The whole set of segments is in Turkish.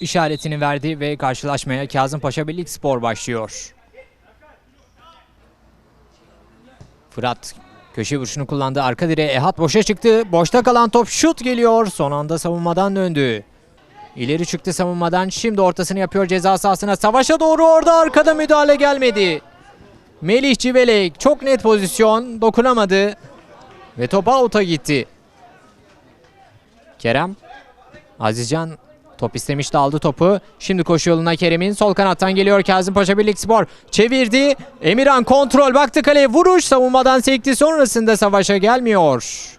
işaretini verdi ve karşılaşmaya Kazımpaşa Birlik Spor başlıyor. Fırat köşe vuruşunu kullandı. Arka direğe Ehat boşa çıktı. Boşta kalan top şut geliyor. Son anda savunmadan döndü. İleri çıktı savunmadan. Şimdi ortasını yapıyor ceza sahasına. Savaşa doğru orada arkada müdahale gelmedi. Melih Civelek çok net pozisyon. Dokunamadı. Ve top out'a gitti. Kerem. Azizcan top istemişti aldı topu. Şimdi koşu yoluna Kerem'in sol kanattan geliyor Kazımpaşa Birlikspor. Çevirdi. Emirhan kontrol baktı kaleye vuruş savunmadan sekti sonrasında savaşa gelmiyor.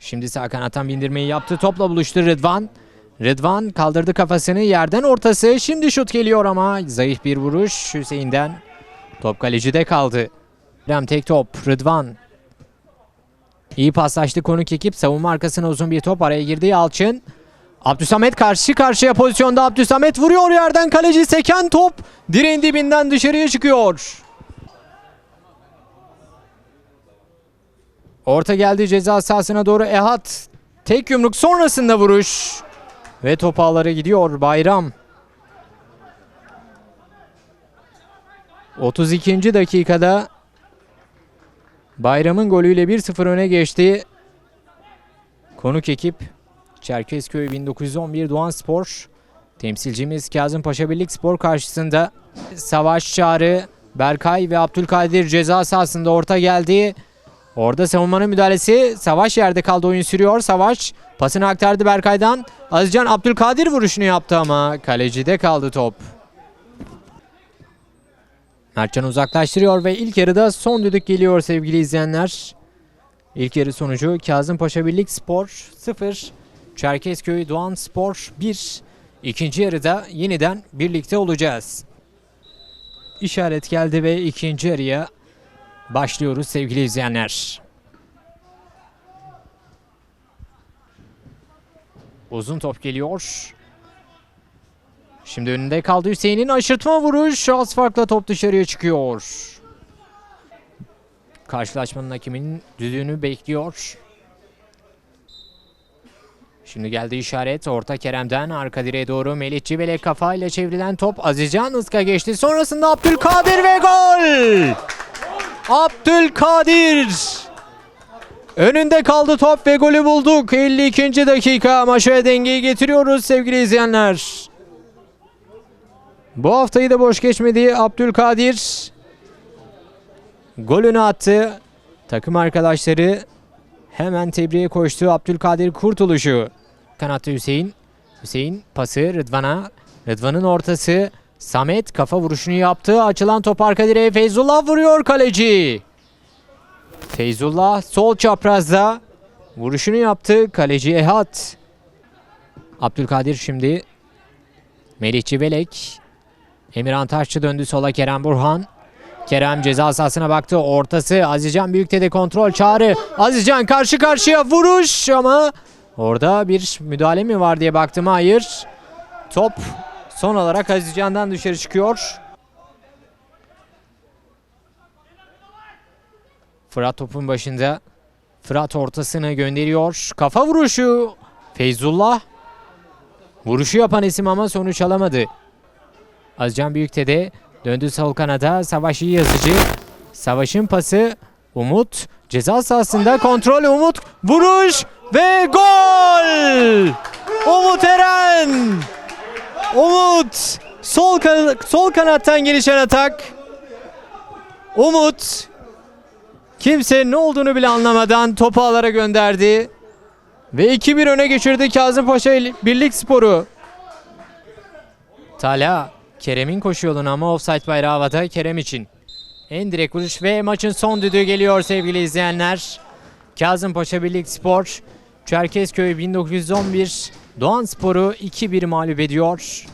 Şimdi sağ kanattan bindirmeyi yaptı. Topla buluştu Rıdvan. Rıdvan kaldırdı kafasını yerden ortası. Şimdi şut geliyor ama zayıf bir vuruş Hüseyin'den. Top kalecide kaldı. Rem tek top Rıdvan. İyi paslaştı konuk ekip. Savunma arkasına uzun bir top. Araya girdi Yalçın. Abdüsamet karşı karşıya pozisyonda. Abdüsamet vuruyor yerden. Kaleci seken top. Direğin dibinden dışarıya çıkıyor. Orta geldi ceza sahasına doğru Ehat. Tek yumruk sonrasında vuruş. Ve top ağlara gidiyor Bayram. 32. dakikada Bayram'ın golüyle 1-0 öne geçti. Konuk ekip Çerkezköy 1911 Doğan Spor. Temsilcimiz Kazımpaşa Birlik Spor karşısında Savaş Çağrı, Berkay ve Abdülkadir ceza sahasında orta geldi. Orada savunmanın müdahalesi. Savaş yerde kaldı oyun sürüyor. Savaş pasını aktardı Berkay'dan. Azcan Abdülkadir vuruşunu yaptı ama kalecide kaldı top. Mertcan uzaklaştırıyor ve ilk yarıda son düdük geliyor sevgili izleyenler. İlk yarı sonucu Kazımpaşa Birlik Spor 0, Çerkezköy Doğan Spor 1. İkinci yarıda yeniden birlikte olacağız. İşaret geldi ve ikinci yarıya başlıyoruz sevgili izleyenler. Uzun top geliyor. Şimdi önünde kaldı Hüseyin'in aşırtma vuruş. Az farkla top dışarıya çıkıyor. Karşılaşmanın hakeminin düdüğünü bekliyor. Şimdi geldi işaret. Orta Kerem'den arka direğe doğru Melih Civelek kafayla çevrilen top Azizcan Iska geçti. Sonrasında Abdülkadir ve gol! Abdülkadir! Önünde kaldı top ve golü bulduk. 52. dakika maça dengeyi getiriyoruz sevgili izleyenler. Bu haftayı da boş geçmedi Abdülkadir. Golünü attı. Takım arkadaşları hemen tebriğe koştu Abdülkadir kurtuluşu. Kanatta Hüseyin. Hüseyin pası Rıdvan'a. Rıdvan'ın ortası. Samet kafa vuruşunu yaptı. Açılan top arka direğe Feyzullah vuruyor kaleci. Feyzullah sol çaprazda vuruşunu yaptı. Kaleci Ehat. Abdülkadir şimdi Melih Civelek. Emirhan Taşçı döndü sola Kerem Burhan. Kerem ceza sahasına baktı. Ortası Azizcan Büyükdede kontrol çağrı. Azizcan karşı karşıya vuruş ama orada bir müdahale mi var diye baktım. Hayır. Top son olarak Azizcan'dan dışarı çıkıyor. Fırat topun başında. Fırat ortasını gönderiyor. Kafa vuruşu. Feyzullah. Vuruşu yapan isim ama sonuç alamadı. Azcan Büyükdede döndü sol kanada. Savaş iyi yazıcı. Savaş'ın pası. Umut ceza sahasında kontrol Umut vuruş ve gol! Umut Eren! Umut sol kan- sol kanattan gelişen atak. Umut kimse ne olduğunu bile anlamadan topu ağlara gönderdi. Ve 2-1 öne geçirdi Kazımpaşa Birlik Sporu. Tala Kerem'in koşu yoluna ama offside bayrağı havada Kerem için. En direkt vuruş ve maçın son düdüğü geliyor sevgili izleyenler. Kazımpaşa Birlik Spor, Çerkezköy 1911 Doğan Spor'u 2-1 mağlup ediyor.